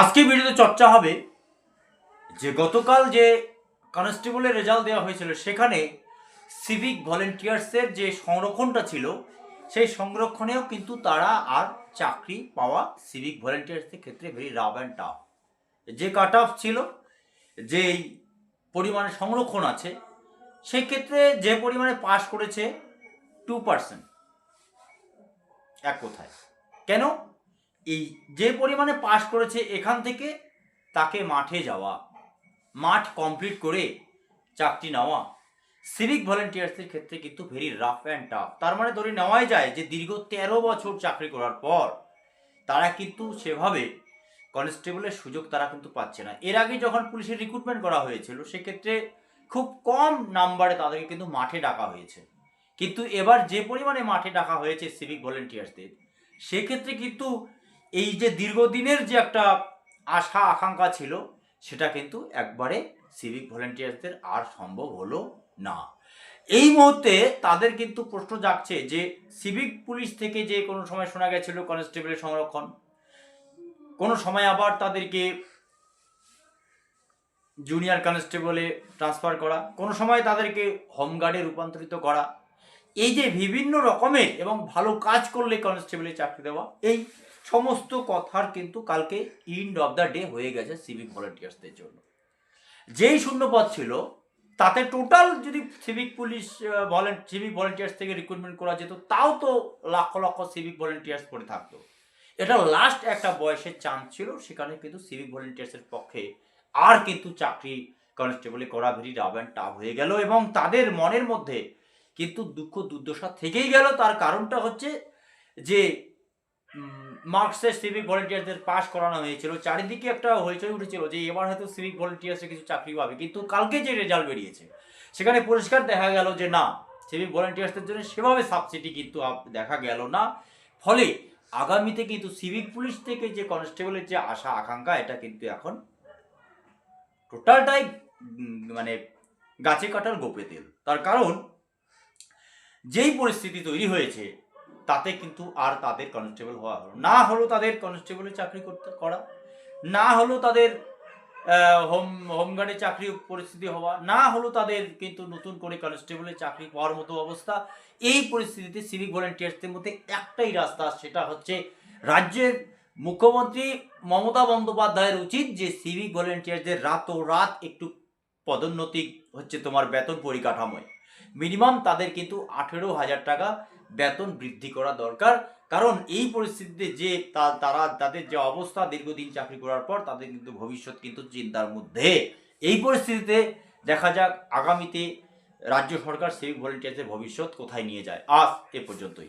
আজকে ভিডিওতে চর্চা হবে যে গতকাল যে কনস্টেবলের রেজাল্ট দেওয়া হয়েছিল, সেখানে সিভিক ভলেন্টিয়ার্সের যে সংরক্ষণটা ছিল, সেই সংরক্ষণেও কিন্তু তারা আর চাকরি পাওয়া সিভিক ভলেন্টিয়ার্সের ক্ষেত্রে ভেরি রাফ অ্যান্ড টাফ যে কাট অফ ছিল, যেই পরিমাণে সংরক্ষণ আছে সেই ক্ষেত্রে যে পরিমাণে পাশ করেছে টু পার্সেন্ট এক কোথায়। কেন? এই যে পরিমাণে পাশ করেছে এখান থেকে তাকে মাঠে যাওয়া, মাঠ কমপ্লিট করে চাকরি নেওয়া। সিভিক ভলেন্টিয়ার্সের ক্ষেত্রে কিন্তু ভেরি রাফ অ্যান্ড টাফ তার মানে ধরে নেওয়াই যায় যে দীর্ঘ তেরো বছর চাকরি করার পর তারা কিন্তু সেভাবে কনস্টেবলের সুযোগ তারা কিন্তু পাচ্ছে না। এর আগে যখন পুলিশের রিক্রুটমেন্ট করা হয়েছিল, সেক্ষেত্রে খুব কম নাম্বারে তাদেরকে কিন্তু মাঠে ডাকা হয়েছে। কিন্তু এবার যে পরিমাণে মাঠে ডাকা হয়েছে সিভিক ভলেন্টিয়ার্সদের সেক্ষেত্রে কিন্তু এই যে দীর্ঘদিনের যে একটা আশা, আকাঙ্ক্ষা ছিল, সেটা কিন্তু একবারে সিভিক ভলেন্টিয়ার্সদের আর সম্ভব হলো না। এই মুহূর্তে তাদের কিন্তু প্রশ্ন জাগছে যে সিভিক পুলিশ থেকে যে কোনো সময় শোনা গেছিল কনস্টেবলের সংরক্ষণ, কোনো সময় আবার তাদেরকে জুনিয়র কনস্টেবলে ট্রান্সফার করা, কোনো সময় তাদেরকে হোমগার্ডে রূপান্তরিত করা। এই যে বিভিন্ন রকমের এবং ভালো কাজ করলে কনস্টেবলে চাকরি দেওয়া, এই সমস্ত কথার কিন্তু কালকে ইন্ড অফ দ্য ডে হয়ে গেছে সিভিক ভলেন্টিয়ার্সদের জন্য। যেই শূন্যপদ ছিল, তাতে টোটাল যদি সিভিক পুলিশ ভলেন সিভিক ভলেন্টিয়ার্স থেকে রিক্রুটমেন্ট করা যেত, তাও তো লক্ষ লক্ষ সিভিক ভলেন্টিয়ার্স পড়ে থাকতো। এটা লাস্ট একটা বয়সের চান্স ছিল, সেখানে কিন্তু সিভিক ভলেন্টিয়ার্সের পক্ষে আর কিন্তু চাকরি কনস্টেবলে করা ভেরি রাব অ্যান্ড টাফ হয়ে গেল এবং তাদের মনের মধ্যে কিন্তু দুঃখ দুর্দশা থেকেই গেল। তার কারণটা হচ্ছে যে মার্কসের সিভিক ভলেন্টিয়ারদের পাস করানো হয়েছিল। চারিদিকে একটা হইচই উঠেছিল যে এবার হয়তো সিভিক ভলেন্টিয়ার্সে কিছু চাকরি পাবে। কিন্তু কালকে যে রেজাল্ট বেরিয়েছে, সেখানে পরিষ্কার দেখা গেল যে না সিভিক ভলেন্টিয়ার্সদের জন্য সেভাবে সাবসিডি কিন্তু দেখা গেল না। ফলে আগামীতে কিন্তু সিভিক পুলিশ থেকে যে কনস্টেবলের যে আশা, আকাঙ্ক্ষা, এটা কিন্তু এখন টোটালটাই মানে গাছে কাটার গোপে তেল। তার কারণ, যেই পরিস্থিতি তৈরি হয়েছে তাতে কিন্তু আর তাদের কনস্টেবল হওয়া হলো না। হলো তাদের কনস্টেবলের চাকরি করতে করা, না হলো তাদের হোম হোমগার্ডে চাকরি পরিস্থিতি হওয়া, না হলো তাদের কিন্তু নতুন করে কনস্টেবলের চাকরি পাওয়ার মতো অবস্থা। এই পরিস্থিতিতে সিভিক ভলেন্টিয়ার্সদের মধ্যে একটাই রাস্তা, সেটা হচ্ছে রাজ্যের মুখ্যমন্ত্রী মমতা বন্দ্যোপাধ্যায়ের উচিত যে সিভিক ভলেন্টিয়ারদের রাত একটু পদোন্নতি হচ্ছে তোমার বেতন পরিকাঠামোয়। মিনিমাম তাদের কিন্তু আঠেরো হাজার টাকা বেতন বৃদ্ধি করা দরকার। কারণ এই পরিস্থিতিতে যে তারা, তাদের যে অবস্থা দীর্ঘদিন চাকরি করার পর তাদের কিন্তু ভবিষ্যৎ কিন্তু চিন্তার মধ্যে। এই পরিস্থিতিতে দেখা যাক আগামীতে রাজ্য সরকার সিভিক ভলেন্টিয়ার্সের ভবিষ্যৎ কোথায় নিয়ে যায়। আজ এ পর্যন্তই।